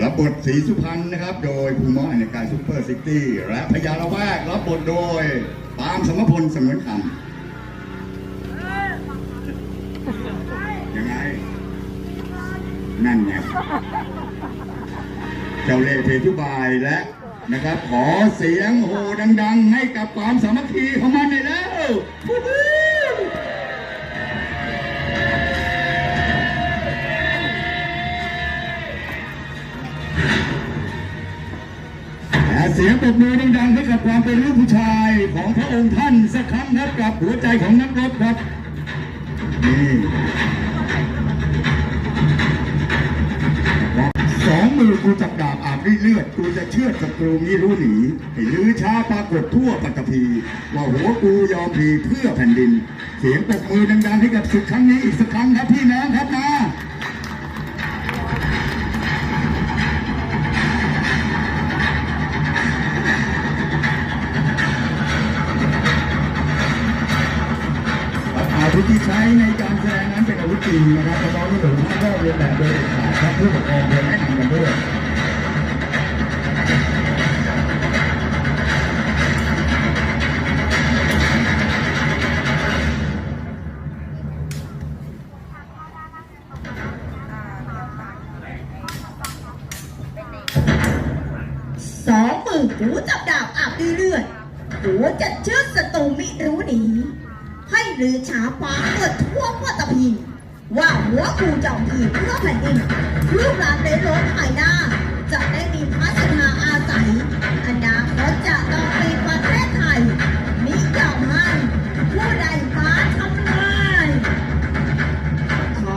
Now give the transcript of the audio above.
รับบทสีสุพรรณนะครับ โดยภูมิมอในการซุปเปอร์ซิตี้และพญาละแวกรับบทโดยปาล์มสมพลสงวนคำยังไง นั่นไงเจ้าเล่ห์เพทุบายและนะครับ ขอเสียงโหดัง ๆ ให้กับความสามัคคีของ เสียงปรบมือดังๆให้กับความเป็นลูกผู้ชายของพระองค์ท่านสักครั้งครับกับหัวใจของนักรบครับนี่สองมือกูจับดาบอาบด้วยเลือดกูจะเชื่อดศัตรูนี้รู้หนีให้ลือช้าปรากฏทั่วปัตตภีว่าหัวกูยอมพีเพื่อแผ่นดิน เสียงปรบมือดังๆให้กับศึกครั้งนี้อีกสักครั้งครับพี่น้องครับมา วุธที่ใช้ในการแสดงนั้นเป็นอาวุธจริงนะครับน้องๆหนูๆก็เรียนแบบโดยครับผู้ปกครองควรแนะนำกันด้วยสองมือกูจับดาบอาบด้วยเลือดกูจะเชื่อศัตรูมิรู้หนี ให้หรือฉาฟ้าเกิดทั่วพ่อตตภีว่าหัวกูจอมผีเพื่อแผ่นดินรูปร่านในโลกภายหน้า